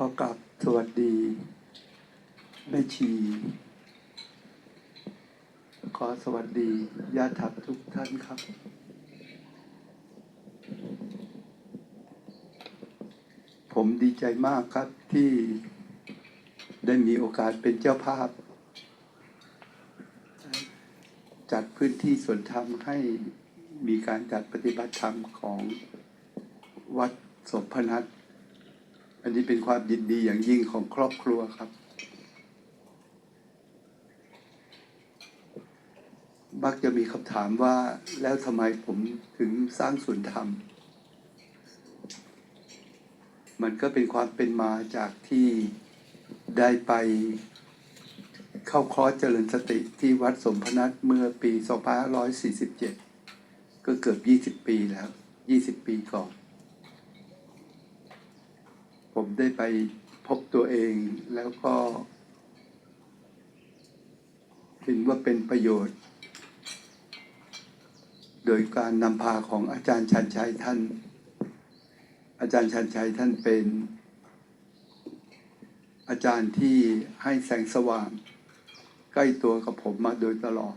ขอกราบสวัสดี แม่ชี ขอสวัสดีญาติธรรมทุกท่านครับ ผมดีใจมากครับที่ได้มีโอกาสเป็นเจ้าภาพ จัดพื้นที่ส่วนธรรมให้มีการจัดปฏิบัติธรรมของวัดสมพนัท อันนี้เป็นความยินดีอย่างยิ่งของครอบครัวครับ มักจะมีคำถามว่าแล้วทำไมผมถึงสร้างศูนย์ธรรม มันก็เป็นความเป็นมาจากที่ได้ไปเข้าคอร์สเจริญสติที่วัดสมพนัทเมื่อปี 2547 ก็เกือบ 20 ปีแล้ว 20 ปีก่อน ผมได้ไปพบตัวเองแล้วก็เห็นว่าเป็นประโยชน์ โดยการนำพาของอาจารย์ชันชัยท่าน อาจารย์ชันชัยท่านเป็น อาจารย์ที่ให้แสงสว่าง ใกล้ตัวกับผมมาโดยตลอด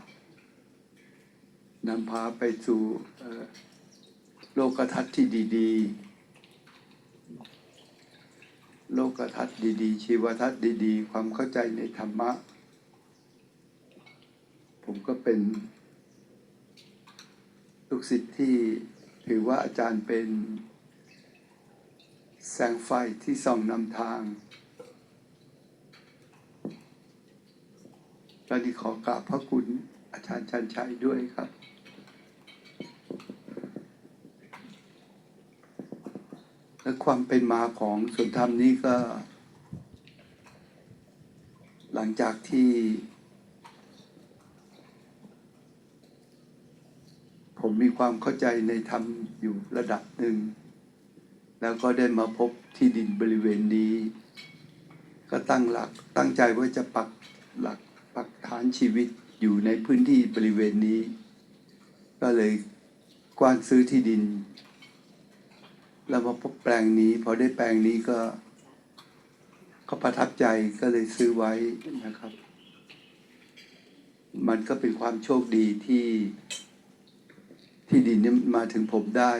นำพาไปสู่โลกทัศน์ที่ดี ๆ โลกทัศน์ดีๆ ชีวทัศน์ดีๆ ความเข้าใจในธรรมะ ผมก็เป็น ลูกศิษย์ที่ถือว่าอาจารย์เป็นแสงไฟที่ส่องนำทางและที่ขอกราบพระคุณอาจารย์ชันชัยด้วยครับ และความเป็นมาของสวนธรรมนี้ก็ หลังจากที่ ผมมีความเข้าใจในธรรมอยู่ระดับหนึ่ง แล้วก็ได้มาพบที่ดินบริเวณนี้ ก็ตั้งหลักตั้งใจว่าจะปักหลักปักฐานชีวิตอยู่ในพื้นที่บริเวณนี้ ก็เลยกว้านซื้อที่ดิน แล้วมาพบแปลงนี้ พอได้แปลงนี้ก็ก็ประทับใจก็เลยซื้อไว้นะครับ มันก็เป็นความโชคดีที่ที่ดินนี้มาถึงผมได้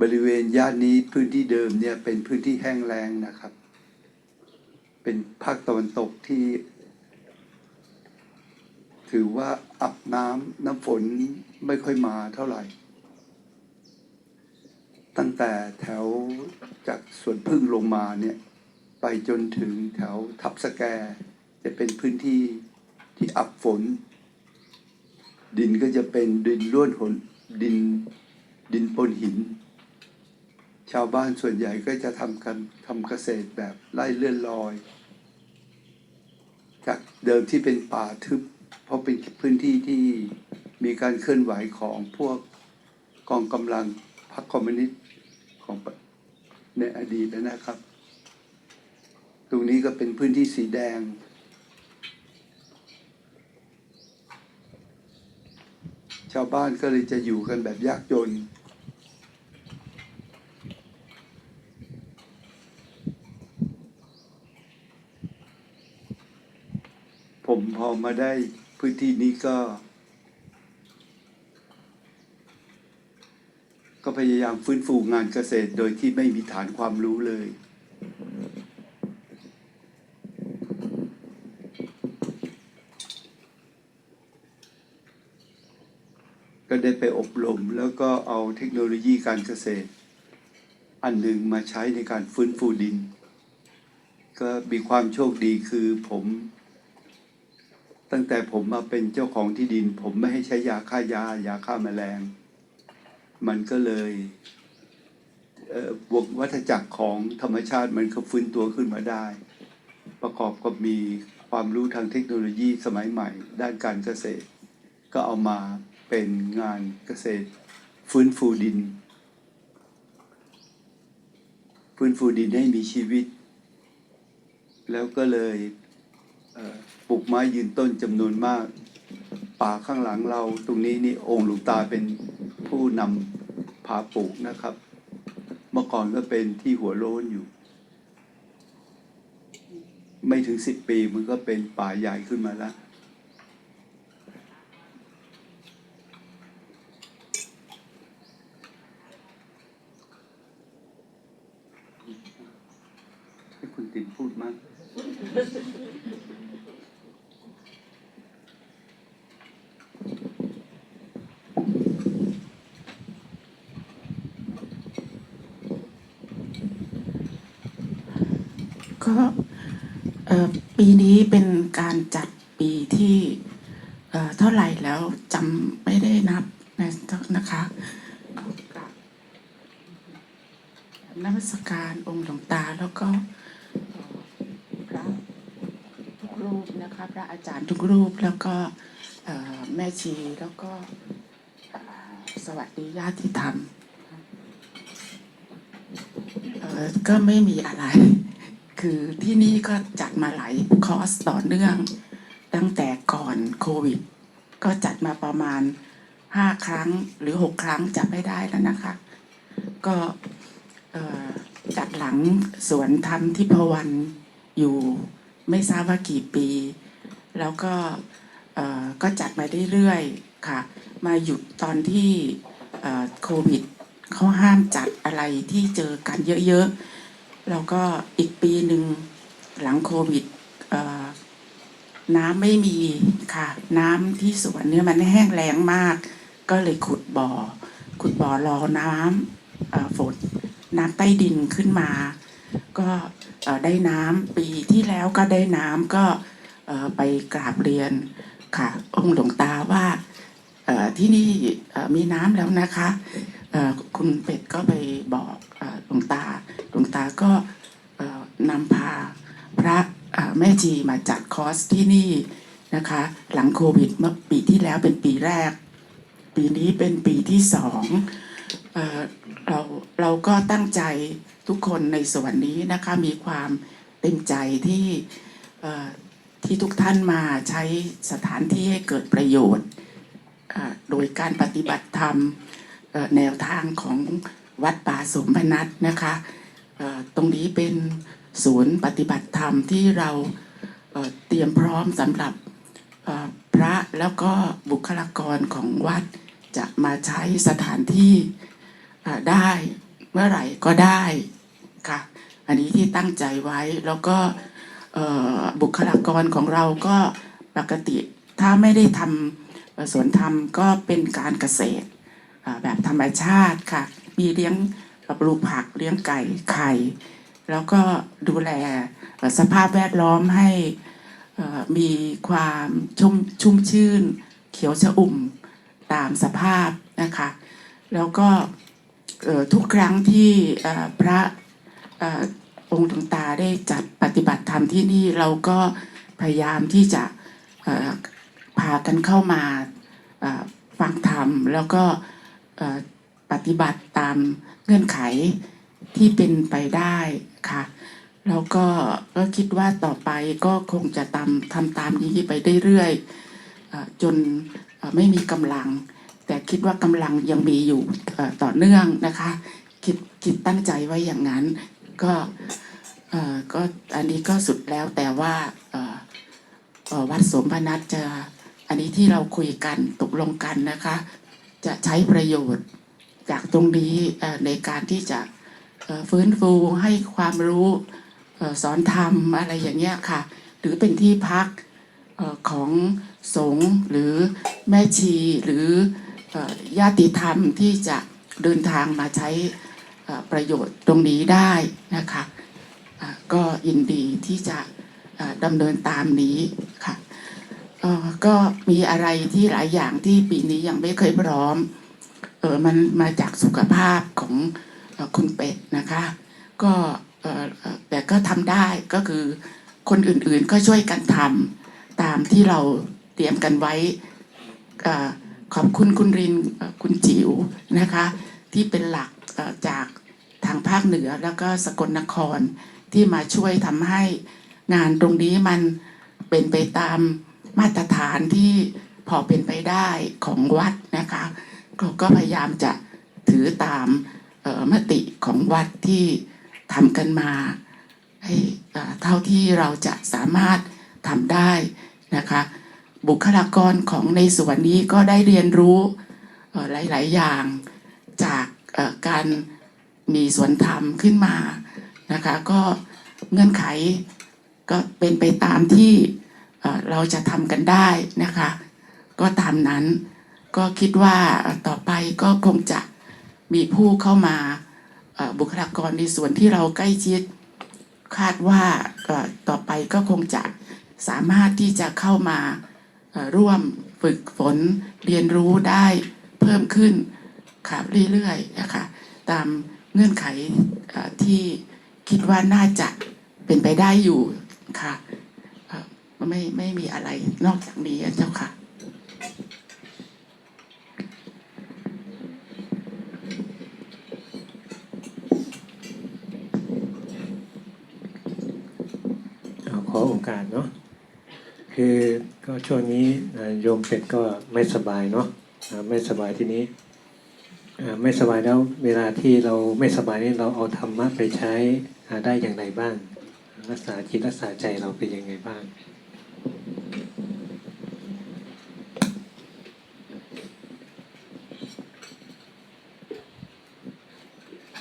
บริเวณย่านนี้พื้นที่เดิมเนี่ยเป็นพื้นที่แห้งแล้งนะครับ เป็นภาคตะวันตกที่ ถือว่าอับน้ำน้ำฝน ไม่ค่อยมาเท่าไหร่ ตั้งแต่แถวจากสวนพึ่งลงมาเนี่ย ไปจนถึงแถวทับสแก จะเป็นพื้นที่ที่อับฝน ดินก็จะเป็นดินล้วนหนดินดินปนหิน ชาวบ้านส่วนใหญ่ก็จะทำกันทำเกษตรแบบไล่เลื่อนลอย จากเดิมที่เป็นป่าทึบ เพราะเป็นพื้นที่ที่ มีการเคลื่อนไหวของพวกกองกำลังพรรคคอมมิวนิสต์ของในอดีตนะครับ ตรงนี้ก็เป็นพื้นที่สีแดง ชาวบ้านก็เลยจะอยู่กันแบบยากจนผมพอมาได้พื้นที่นี้ก็ ก็พยายามฟื้นฟูงานเกษตรโดยที่ไม่มีฐานความรู้เลย ก็ได้ไปอบรมแล้วก็เอาเทคโนโลยีการเกษตร อันหนึ่งมาใช้ในการฟื้นฟูดิน ก็มีความโชคดีคือผม ตั้งแต่ผมมาเป็นเจ้าของที่ดิน ผมไม่ให้ใช้ยาฆ่ายายาฆ่าแมลง มันก็เลยบวกวัฏจักรของธรรมชาติมันก็ฟื้นตัวขึ้นมาได้ ประกอบกับมีความรู้ทางเทคโนโลยีสมัยใหม่ ด้านการเกษตร ก็เอามาเป็นงานเกษตร ฟื้นฟูดิน ฟื้นฟูดินให้มีชีวิต แล้วก็เลยเปลูกไม้ยืนต้นจำนวนมาก ป่าข้างหลังเราตรงนี้นี่องค์หลวงตาเป็นผู้นำ พาปลูกนะครับ เมื่อก่อนก็เป็นที่หัวโล้นอยู่ ไม่ถึงสิบปีมันก็เป็นป่าใหญ่ขึ้นมาแล้ว ให้คุณติ๋มพูดมาก ก็ปีนี้เป็นการจัดปีที่เท่าไหร่แล้วจำไม่ได้นับนะนะคะเอากราบนมัสการองค์หลวงตาแล้วก็พระทุกรูปนะคะพระอาจารย์ทุกรูปแล้วก็แม่ชีแล้วก็สวัสดีญาติธรรมก็ไม่มีอะไร คือที่นี่ก็จัดมาหลายคอร์สต่อเนื่อง ตั้งแต่ก่อนโควิด ก็จัดมาประมาณห้าครั้งหรือหกครั้งจะไม่ได้แล้วนะคะ ก็จัดหลังสวนธรรมที่พวันอยู่ไม่ทราบว่ากี่ปี แล้วก็ก็จัดมาเรื่อยๆค่ะ มาหยุดตอนที่โควิดเขาห้ามจัดอะไรที่เจอกันเยอะๆ แล้วก็อีกปีหนึ่งหลังโควิดน้ำไม่มีค่ะ น้ำที่สวนเนี่ยมันแห้งแล้งมาก ก็เลยขุดบ่อ ขุดบ่อรอน้ำฝนน้ำใต้ดินขึ้นมา ก็ได้น้ำปีที่แล้วก็ได้น้ำก็ไปกราบเรียนค่ะ องค์หลวงตาว่าที่นี่มีน้ำแล้วนะคะคุณเป็ดก็ไปบอกหลวงตา งตาก็นำพาพระแม่จีมาจัดคอร์สที่นี่นะคะ หลังโควิดเมื่อปีที่แล้วเป็นปีแรก ปีนี้เป็นปีที่สองเออเราเราก็ตั้งใจทุกคนในส่วนนี้นะคะมีความเต็มใจที่ที่ทุกท่านมาใช้สถานที่ให้เกิดประโยชน์ โดยการปฏิบัติธรรมแนวทางของวัดป่าสมพนัทนะคะ ตรงนี้เป็นศูนย์ปฏิบัติธรรมที่เราเตรียมพร้อมสำหรับพระแล้วก็บุคลากรของวัดจะมาใช้สถานที่ได้เมื่อไหร่ก็ได้ค่ะอันนี้ที่ตั้งใจไว้แล้วก็บุคลากรของเราก็ปกติถ้าไม่ได้ทำสวนธรรมก็เป็นการเกษตรแบบธรรมชาติค่ะ มีเลี้ยง ปลูกผักเลี้ยงไก่ไข่ แล้วก็ดูแลสภาพแวดล้อมให้มีความชุ่มชุ่มชื่น เขียวชอุ่มตามสภาพนะคะ แล้วก็ทุกครั้งที่พระองค์หลวงตาได้จัดปฏิบัติธรรมที่นี่เราก็พยายามที่จะพากันเข้ามาฟังธรรม แล้วก็ปฏิบัติตาม เงื่อนไขที่เป็นไปได้ค่ะแล้วก็ก็คิดว่าต่อไปก็คงจะตามทำตามนี้ไปเรื่อยๆจนไม่มีกำลัง แต่คิดว่ากำลังยังมีอยู่ต่อเนื่องนะคะคิดคิดตั้งใจไว้อย่างนั้น ก็ก็อันนี้ก็สุดแล้วแต่ว่าวัดสมพนัทจะอันนี้ที่เราคุยกันตกลงกันนะคะ จะใช้ประโยชน์ จากตรงนี้ในการที่จะฟื้นฟูให้ความรู้สอนธรรมอะไรอย่างเงี้ยค่ะ หรือเป็นที่พักของสงฆ์หรือแม่ชีหรือญาติธรรมที่จะเดินทางมาใช้ประโยชน์ตรงนี้ได้นะคะก็ยินดีที่จะดำเนินตามนี้ค่ะก็มีอะไรที่หลายอย่างที่ปีนี้ยังไม่เคยพร้อม เออมันมาจากสุขภาพของคุณเป็ดนะคะ ก็แต่ก็ทำได้ก็คือคนอื่นๆก็ช่วยกันทำตามที่เราเตรียมกันไว้ขอบคุณคุณรินคุณจิ๋วนะคะ ที่เป็นหลักจากทางภาคเหนือแล้วก็สกลนครที่มาช่วยทำให้งานตรงนี้มันเป็นไปตามมาตรฐานที่พอเป็นไปได้ของวัดนะคะ เราก็พยายามจะถือตามมติของวัดที่ทำกันมาให้เท่าที่เราจะสามารถทำได้นะคะ บุคลากรของในส่วนนี้ก็ได้เรียนรู้หลาย ๆ อย่างจากการมีสวนธรรมขึ้นมานะคะก็เงื่อนไขก็เป็นไปตามที่เราจะทำกันได้นะคะ ก็ตามนั้น ก็คิดว่าต่อไปก็คงจะมีผู้เข้ามาบุคลากรในส่วนที่เราใกล้ชิด คาดว่าต่อไปก็คงจะสามารถที่จะเข้ามาร่วมฝึกฝนเรียนรู้ได้เพิ่มขึ้นค่ะเรื่อยๆนะคะตามเงื่อนไขที่คิดว่าน่าจะเป็นไปได้อยู่ค่ะไม่ไม่มีอะไรนอกจากนี้เจ้าค่ะ โอกาสเนาะคือก็ช่วงนี้โยมเป็ดก็ไม่สบายเนาะไม่สบายทีนี้ไม่สบายแล้วเวลาที่เราไม่สบายนี่เราเอาธรรมะไปใช้ได้อย่างไรบ้าง รักษาจิตรักษาใจเราเป็นยังไงบ้าง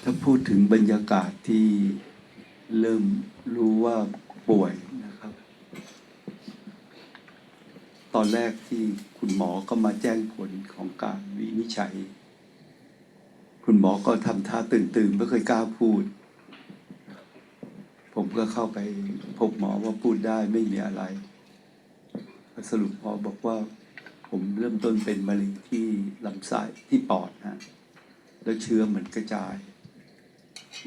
ถ้าพูดถึงบรรยากาศที่เริ่มรู้ว่าป่วยนะครับ ต อนแรกที่คุณหมอก็มาแจ้งผลของการวินิจฉัย คุณหมอก็ทำท่าตื่นๆไม่เคยกล้าพูด ผมก็เข้าไปพบหมอว่าพูดได้ไม่มีอะไร สรุปหมอบอกว่า ผมเริ่มต้นเป็นมะเร็งที่ลำไส้ที่ปอดนะแล้วเชื้อมันกระจาย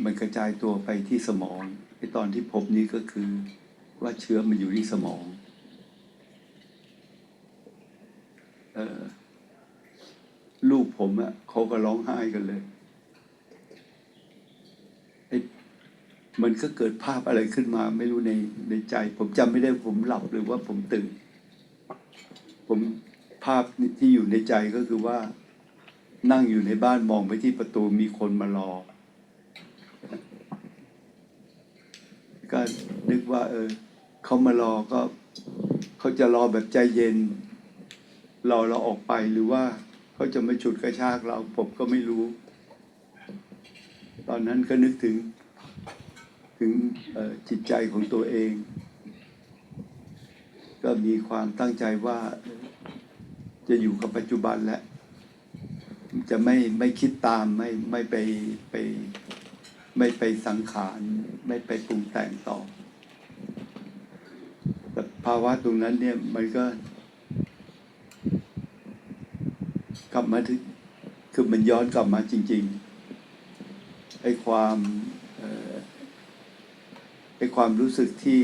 มันกระจายตัวไปที่สมองไอตอนที่พบนี้ก็คือว่าเชื้อมันอยู่ที่สมอง เออ ลูกผมอะเขาก็ร้องไห้กันเลยมันก็เกิดภาพอะไรขึ้นมา ไม่รู้ในในใจ ผมจำไม่ได้ผมหลับหรือว่าผมตื่น ผมภาพที่อยู่ในใจก็คือว่า นั่งอยู่ในบ้านมองไปที่ประตูมีคนมารอ ก็นึกว่า เออเขามารอก็เขาจะรอแบบใจเย็น เรอเราออกไปหรือว่าเขาจะมาฉุดกระชากเราผมก็ไม่รู้ ตอนนั้นก็นึกถึงถึงจิตใจของตัวเอง ก็มีความตั้งใจว่าจะอยู่กับปัจจุบันและ จะไม่ไม่คิดตามไม่ไม่ไปไปไม่ไปสังขาร ไม่ไปปรุงแต่งต่อแต่ภาวะตรงนั้นเนี่ยมันก็ กลับมาถึงคือมันย้อนกลับมาจริง ๆ ไอ้ความออไอ้ความรู้สึกที่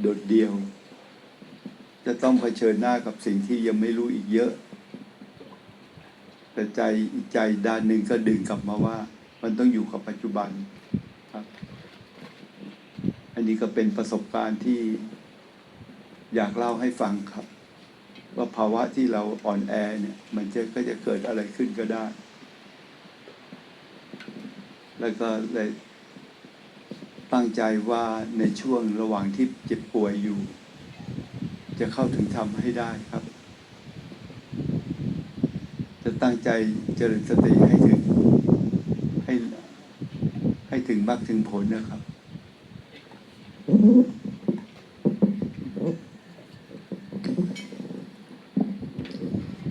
โดดเดี่ยว จะต้องเผชิญหน้ากับสิ่งที่ยังไม่รู้อีกเยอะ แต่ใจอีกใจด้านหนึ่งก็ดึงกลับมาว่า มันต้องอยู่กับปัจจุบันครับ อันนี้ก็เป็นประสบการณ์ที่อยากเล่าให้ฟังครับ ว่าภาวะที่เราอ่อนแอเนี่ย มันจะก็จะเกิดอะไรขึ้นก็ได้ แล้วก็เลยตั้งใจว่าในช่วงระหว่างที่เจ็บป่วยอยู่ จะเข้าถึงธรรมให้ได้ครับ จะตั้งใจเจริญสติให้ถึง ให้ให้ถึงมรรคถึงผลนะครับ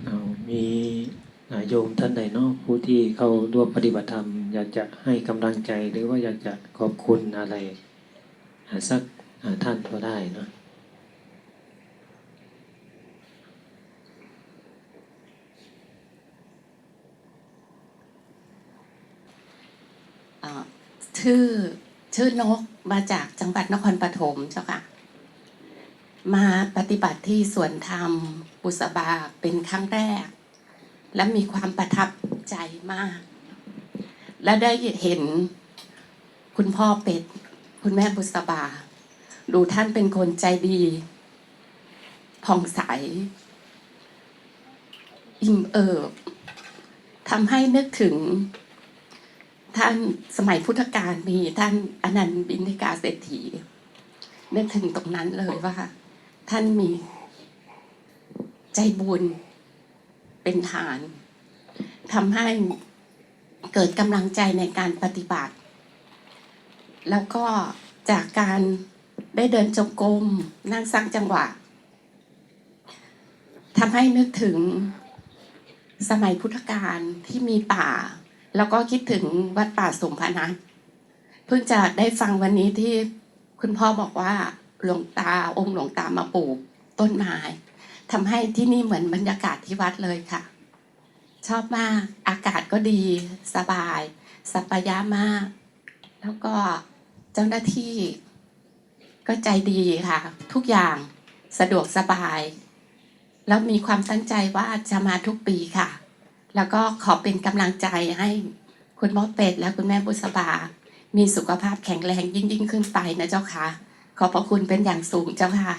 เอามีอ่า โยมท่านใดเนาะผู้ที่เข้าร่วมปฏิบัติธรรม อยากจะให้กำลังใจหรือว่าอยากจะขอบคุณอะไร สักท่านก็ได้เนาะชื่อชื่อนกมาจากจังหวัดนครปฐมเจ้าค่ะ มาปฏิบัติที่สวนธรรมบุษบาเป็นครั้งแรก และมีความประทับใจมาก และได้เห็นคุณพ่อเป็ด คุณแม่บุษบา ดูท่านเป็นคนใจดีผ่องใส อิ่มเอิบทำให้นึกถึง ท่านสมัยพุทธกาลมีท่านอนันต์บินทิกาเศรษฐีนึกถึงตรงนั้นเลยว่า ท่านมีใจบุญ เป็นฐานทำให้เกิดกำลังใจในการปฏิบัติ แล้วก็จากการได้เดินจงกรมนั่งสร้างจังหวะทำให้นึกถึงสมัยพุทธกาลที่มีป่า แล้วก็คิดถึงวัดป่าสมพนัสเพิ่งจะได้ฟังวันนี้ที่คุณพ่อบอกว่าหลวงตาองค์หลวงตามาปลูกต้นไม้ ทำให้ที่นี่เหมือนบรรยากาศที่วัดเลยค่ะ ชอบมากอากาศก็ดีสบาย สัปยะมาก แล้วก็เจ้าหน้าที่ก็ใจดีค่ะ ทุกอย่างสะดวกสบาย แล้วมีความตั้งใจว่าจะมาทุกปีค่ะ แล้วก็ขอเป็นกำลังใจให้คุณหมอเป็ดและคุณแม่บุษบา มีสุขภาพแข็งแรงยิ่งยิ่งขึ้นไปนะเจ้าค่ะ ขอบพระคุณเป็นอย่างสูงเจ้าค่ะ